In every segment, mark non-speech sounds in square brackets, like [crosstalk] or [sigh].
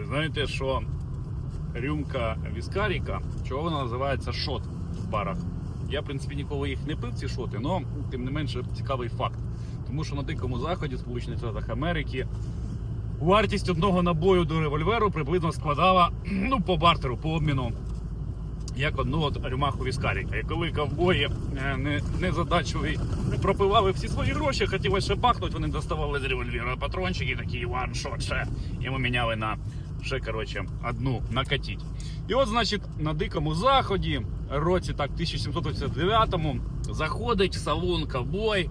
Ви знаєте, що рюмка віскаріка, чого вона називається шот в барах? Я, в принципі, ніколи їх не пив, ці шоти, але тим не менше цікавий факт. Тому що на Дикому Заході, Сполучених Штатах Америки, вартість одного набою до револьверу приблизно складала [clears throat] ну, по бартеру, по обміну, як одну от рюмаху віскаріка. І коли ковбої е, не, незадачливі пропивали всі свої гроші, хотіли ще бахнути, вони доставали з револьвера патрончики, такі ван шот ще. Ми міняли на ще коротше, одну накатіть. І от, значить, на Дикому Заході, році так 1789-му, заходить в салон ковбой,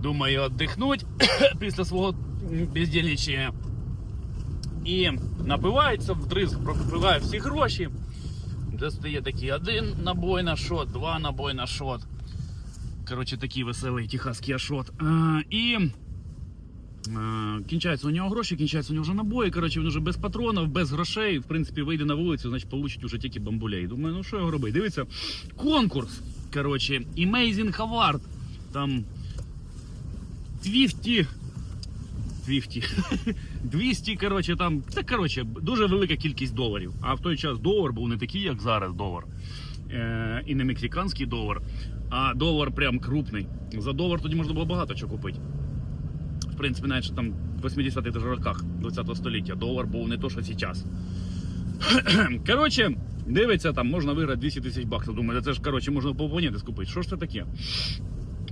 думає віддихнуть [coughs] після свого бездільничення. І напивається вдризг, пропиває всі гроші. Достає такий один набой на шот, два набой на шот. Коротше, такий веселий техаський ашот. А, і а, кінчаються у нього гроші, кінчаються у нього вже набої. Коротше, він вже без патронів, без грошей. В принципі, вийде на вулицю, значить, получить уже тільки бамбулей. Думаю, ну що його робити? Дивіться, конкурс. Коротше, Amazing Award. Там 200 200. 200, коротше, там. Та коротше, дуже велика кількість доларів. А в той час долар був не такий, як зараз долар. Е, і не мексиканський долар, а долар прям крупний. За долар тоді можна було багато чого купити. В принципі, навіть там в 80-х роках 20-го століття долар був не то, що зараз. [clears throat] Коротше, дивиться, там можна виграти 200 тисяч баксів. Думаю, це ж коротше, можна по планети скупити. Що ж це таке?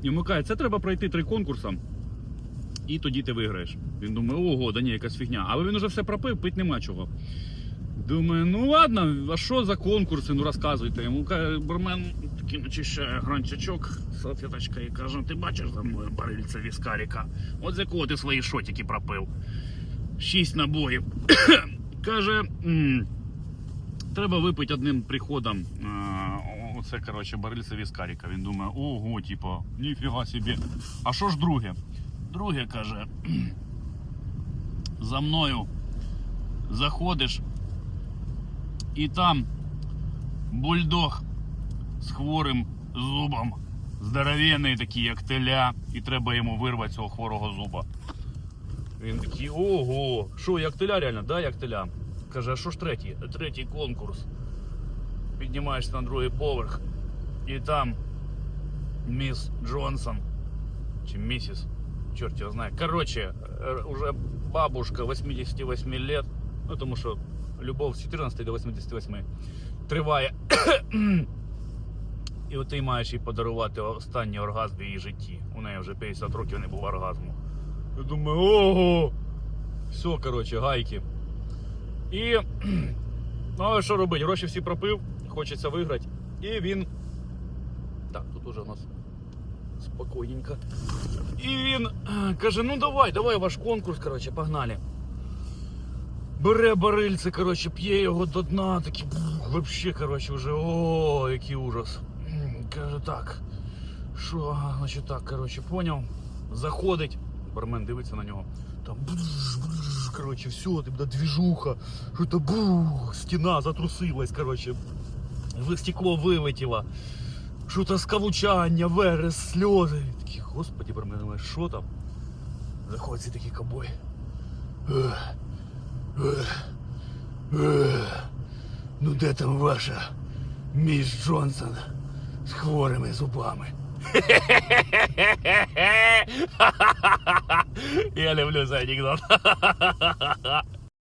І вмикає, це треба пройти три конкурси і тоді ти виграєш. Він думає, ого, да ні, якась фігня. Але він уже все пропив, пити нема чого. Думаю, ну ладно, а що за конкурси? Ну розказуйте. Йому бармен такий начищає гранчачок, салфеточка і каже, ти бачиш за мною барильця віскаріка? От з якого ти свої шотики пропив? Шість набоїв. [coughs] каже, треба випити одним приходом. Оце, коротше, барильця віскаріка. Він думає, ого, типу, ніфіга собі. А що ж друге? Друге каже, за мною заходиш, і там бульдог з хворим зубом, здоровенний такий, як теля, і треба йому вирвати цього хворого зуба. Він такий, ого, що, як теля реально? Да, як теля. Каже, а що ж третій? Третій конкурс. Піднімаєшся на другий поверх, і там міс Джонсон, чи місіс, черт его знает. Короче, э, уже бабушка 88 лет, ну тому що любов з 14 до 88 триває. [coughs] І от ти маєш їй подарувати останній оргазм в її житті. У неї вже 50 років не було оргазму. Я думаю, ого! Все, коротше, гайки. І. [clears throat] Ну, а що робити? Гроші всі пропив, хочеться виграти. І він. Так, тут уже у нас спокійненько. І він каже: ну давай, давай ваш конкурс, коротше, погнали. Бере барильце, коротше, п'є його до дна, бух, вообще, коротше, вже о, який ужас. Каже, так. Що, значить так, коротше, поняв. Заходить. Бармен дивиться на нього. Там коротше, все, там двіжуха. Що бух, стіна затрусилась, коротше. Стекло вилетіло. Що то скавучання, верес, сльози. Такі, господі, бармен, що там? Заходить такий кобой. Ну де там ваша міс Джонсон з хворими зубами? [laughs] Я люблю цей анекдот. [laughs]